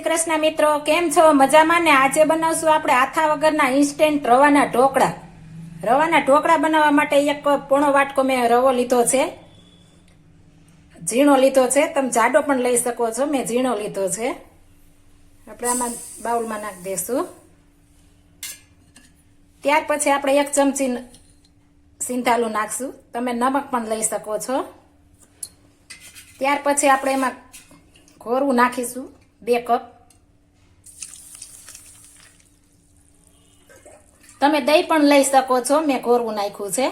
કૃષ્ણ મિત્રો, કેમ છો? મજામાં ને? આજે બનાવશું આપણે આથા વગરના ઇન્સ્ટન્ટ રવાના ઢોકળા. રવાના ઢોકળા બનાવવા માટે એક પોણો વાટકો મેં રવો લીધો છે. ઝીણો લીધો છે. તમે જાડો પણ લઈ શકો છો. મેં ઝીણો લીધો છે. આપણે આમાં બાઉલમાં નાખી દઈશું. ત્યાર પછી આપણે એક ચમચી સિંધાલું નાખશું. તમે નમક પણ લઈ શકો છો. ત્યાર પછી આપણે એમાં ઘોરવું નાખીશું. બે કપ. તમે દહીં પણ લઈ શકો છો, મેં ઘોરવું નાખ્યું છે.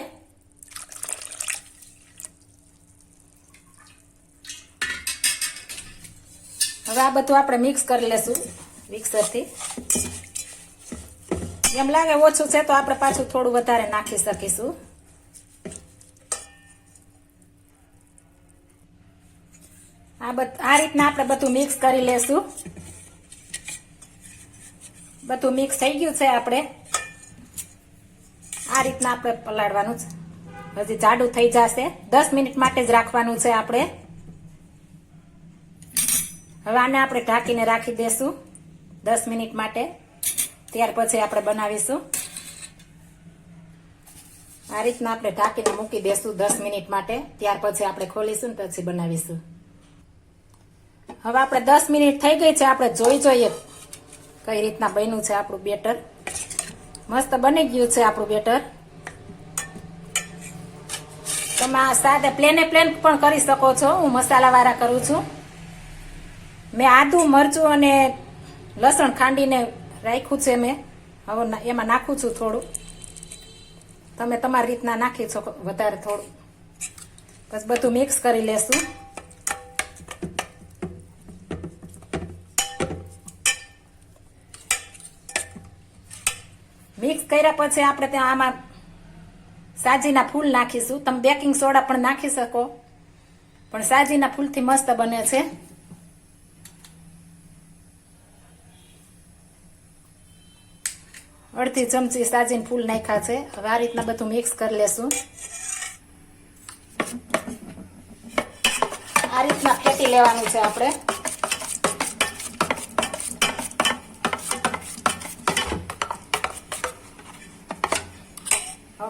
હવે આ બધું આપણે મિક્સ કરી લેશું મિક્સરથી એમ લાગે ઓછું છે તો આપણે પાછું થોડું વધારે નાખી શકીશું. આ બધ આ રીતના આપણે બધું મિક્સ કરી લેશું. બધું મિક્સ થઈ ગયું છે આપણે. આ રીતના આપણે પલાળવાનું છે. હજી જાડું થઈ જશે. દસ મિનિટ માટે જ રાખવાનું છે આપણે. હવે આને આપણે ઢાંકીને રાખી દેશું દસ મિનિટ માટે. ત્યાર પછી આપણે બનાવીશું. આ રીતના આપણે ઢાંકીને મૂકી દેશું દસ મિનિટ માટે. ત્યાર પછી આપણે ખોલીશું ને પછી બનાવીશું. હવે આપણે દસ મિનિટ થઈ ગઈ છે, આપણે જોઈ જોઈએ કઈ રીતના બન્યું છે આપણું બેટર. મસ્ત બની ગયું છે આપણું બેટર. તમે આ સાદે પ્લેને પ્લેન પણ કરી શકો છો, હું મસાલા વાળા કરું છું. મેં આદું, મરચું અને લસણ ખાંડીને રાખ્યું છે મેં. હવે એમાં નાખું છું થોડું. તમે તમારી રીતના નાખી છો વધારે થોડું. બસ બધું મિક્સ કરી લેશું. મિક્સ કર્યા પછી આપણે ત્યાં આમાં સાજીના ફૂલ નાખીશું. તમે બેકિંગ સોડા પણ નાખી શકો. પણ સાજીના ફૂલથી મસ્ત બને છે. અડધી ચમચી સાજીને ફૂલ નાખ્યા છે. હવે આ રીતના બધું મિક્સ કરી લેશું. આ રીતના ફેટી લેવાનું છે આપણે.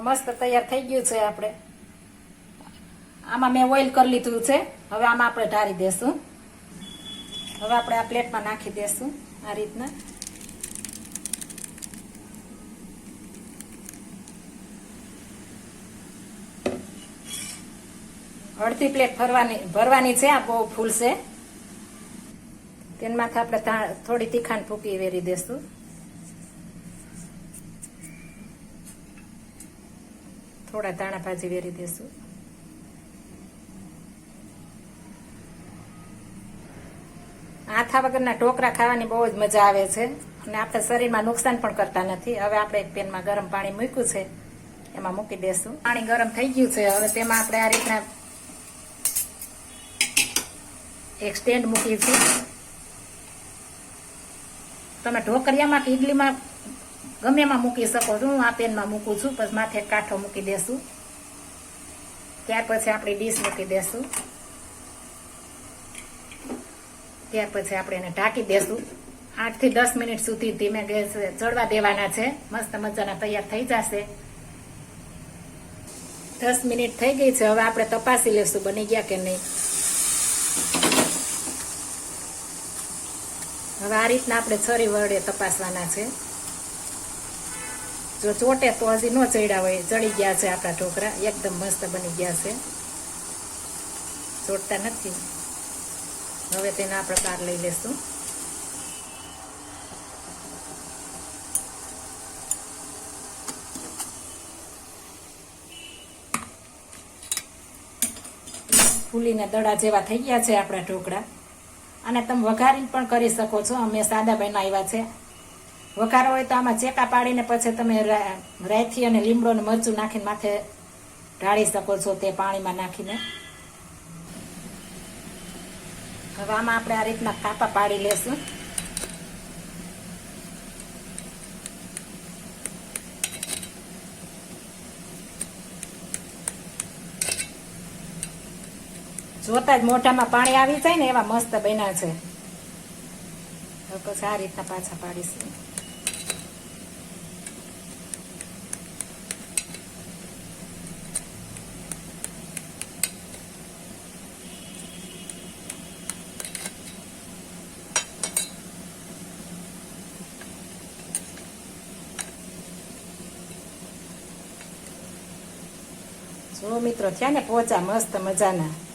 મસ્ત તૈયાર થઈ ગયું છે આપણે. આમાં મેં ઓઇલ કરી લીધું છે. હવે આમાં આપણે ઢારી દેશું. હવે આપણે આ પ્લેટમાં નાખી દેશું આ રીતના. અડધી પ્લેટ ભરવાની ભરવાની છે. આ બહુ ફૂલ છે તેમાંથી આપણે થોડી તીખાણ ફૂકી વેરી દેશું. થોડા ધાણા ભાજી વેરી દેશું. આથા વગરના ઢોકરા ખાવાની બહુ જ મજા આવે છે અને આપણે શરીરમાં નુકસાન પણ કરતા નથી. હવે આપણે એક પેનમાં ગરમ પાણી મૂક્યું છે. એમાં મૂકી દેશું. પાણી ગરમ થઈ ગયું છે. હવે તેમાં આપણે આ રીતના એક સ્ટેન્ડ મૂકી છે તમે ઢોકરિયામાં કે ઇડલીમાં ગમે એમાં મૂકી શકો છો. હું આ પેનમાં મૂકું છું પછી માથે કાંઠો મૂકી દેશું. ત્યાર પછી આપણે ડીશ મૂકી દેશું. ત્યાર પછી આપણે એને ઢાંકી દેશું. આઠથી દસ મિનિટ સુધી ધીમે ગેસ ચડવા દેવાના છે. મસ્ત મજાના તૈયાર થઈ જશે. દસ મિનિટ થઈ ગઈ છે. હવે આપણે તપાસી લેશું બની ગયા કે નહીં. હવે આ રીતના આપણે છરી વડે તપાસવાના છે. જો ચોટે તો હજી ન ચડ્યા હોય, ચડી ગયા છે આપણા ઢોકરા. એકદમ મસ્ત બની ગયા છે. ચોટતા નથી. હવે તેના આપણે બહાર લઈ લેશું. ફૂલીને દડા જેવા થઈ ગયા છે આપણા ઢોકળા. અને તમે વઘારીને પણ કરી શકો છો. અમે સાદા બનાવ્યા છે. વઘારો હોય તો આમાં ચેકા પાડીને પછી તમે રાયથી અને લીમડો ને મરચું નાખીને માથે ઢાળી શકો છો તે પાણીમાં નાખીને. હવે આમાં આપણે આ રીતના કાપા પાડી લેશું. જોતા જ મોઢામાં પાણી આવી જાય ને એવા મસ્ત બન્યા છે. પછી આ રીતના પાછા પાડીશું. જો મિત્રો થયા ને પોચા મસ્ત મજાના